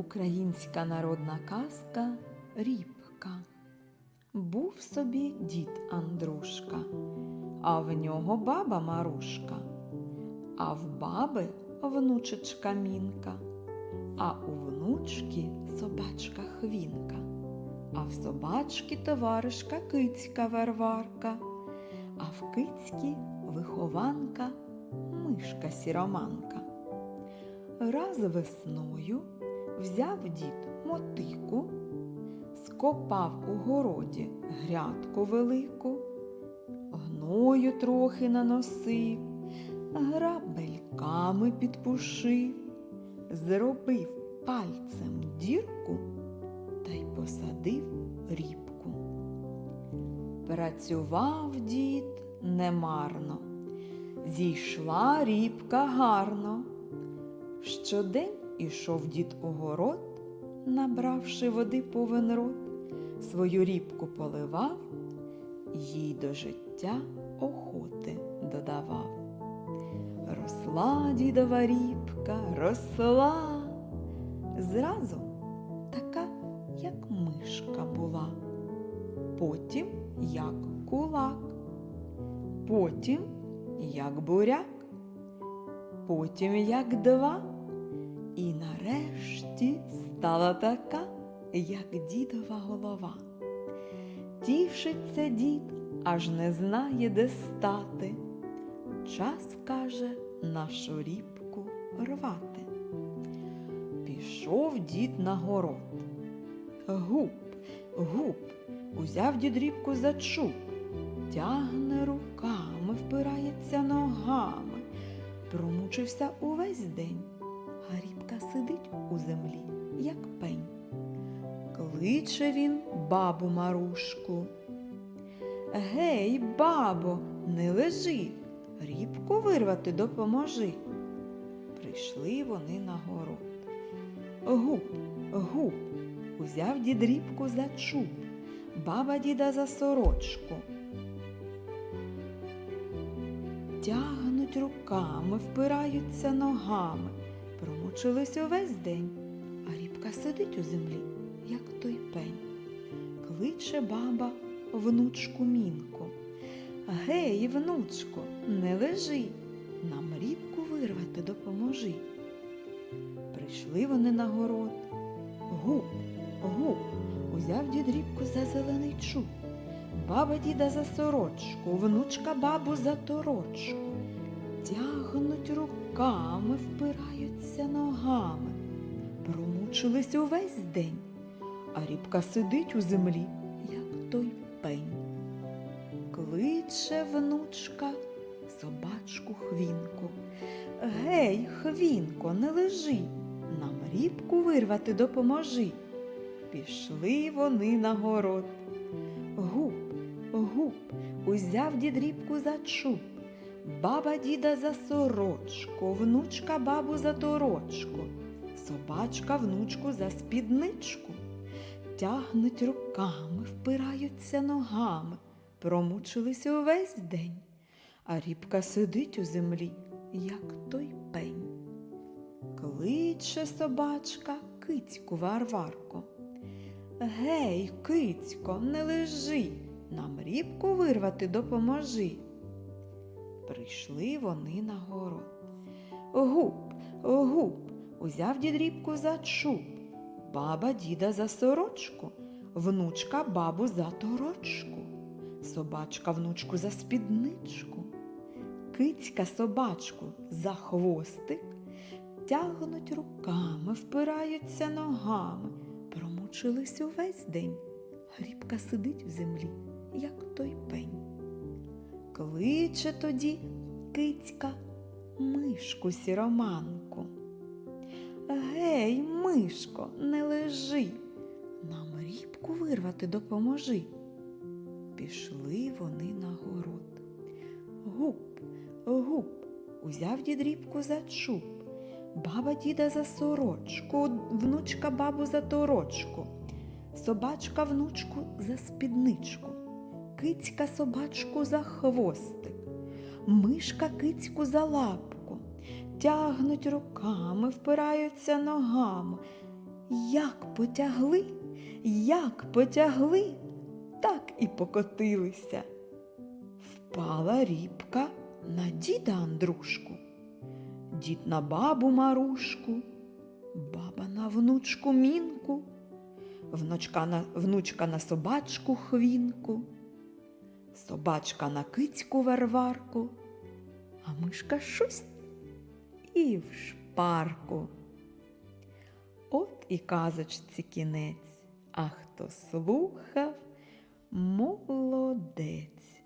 Українська народна казка Рібка. Був собі дід Андрушка, а в нього баба Марушка, а в баби внучечка Мінка, а у внучки собачка Хвінка, а в собачки товаришка Кицька Варварка, а в кицьки вихованка мишка Сіроманка. Раз весною взяв дід мотику, скопав у городі грядку велику, гною трохи наносив, грабельками підпушив, зробив пальцем дірку та й посадив рібку. Працював дід немарно, зійшла рібка гарно. Щодень ішов дід у город, набравши води повен рот, свою рібку поливав, їй до життя охоти додавав. Росла дідова рібка, росла, зразу така, як мишка була, потім як кулак, потім як буряк, потім як два. І нарешті стала така, як дідова голова. Тішиться дід, аж не знає, де стати. Час каже нашу рібку рвати. Пішов дід на город. Гуп, гуп, узяв дід рібку за чуб, тягне руками, впирається ногами, промучився увесь день а рібка сидить у землі, як пень. Кличе він бабу Марушку. Гей, бабо, не лежи, рібку вирвати допоможи. Прийшли вони на город. Гуп, гуп, узяв дід рібку за чуб, баба діда за сорочку. Тягнуть руками, впираються ногами. Промучились увесь день, а рібка сидить у землі, як той пень. Кличе баба внучку мінку. Гей, внучко, не лежи, нам рібку вирвати допоможи. Прийшли вони на город. Гуп, гуп, узяв дід рібку за зелений чуб, баба діда за сорочку, внучка бабу за торочку. Тягнуть руками, впираються ногами, промучились увесь день, а рібка сидить у землі, як той пень. Кличе внучка собачку хвінку. Гей, хвінко, не лежи, нам рібку вирвати допоможи. Пішли вони на город. Гуп, гуп, узяв дід рібку за чуб. Баба діда за сорочку, внучка бабу за торочку, собачка внучку за спідничку. Тягнуть руками, впираються ногами, промучились увесь день, а рібка сидить у землі, як той пень. Кличе собачка кицьку варварку. Гей, кицько, не лежи, нам рібку вирвати допоможи. Прийшли вони на город. Гуп, гуп, узяв дід рібку за чуб, баба діда за сорочку, внучка бабу за торочку, собачка внучку за спідничку, кицька собачку за хвостик, тягнуть руками, впираються ногами, промучились увесь день. Рібка сидить в землі, як той пень. Кличе тоді кицька мишку сіроманку. Гей, мишко, не лежи, нам рібку вирвати допоможи. Пішли вони на город. Гуп, гуп, узяв дід рібку за чуб, баба діда за сорочку, внучка бабу за торочку, собачка внучку за спідничку кицька собачку за хвостик, мишка кицьку за лапку, тягнуть руками, впираються ногами, Як потягли, як потягли, так і покотилися. Впала рібка на діда Андрушку, дід на бабу Марушку, баба на внучку Мінку, внучка на, внучка на собачку Хвінку, собачка на кицьку Варварку, а мишка шусь і в шпарку. От і казочці кінець, а хто слухав, молодець.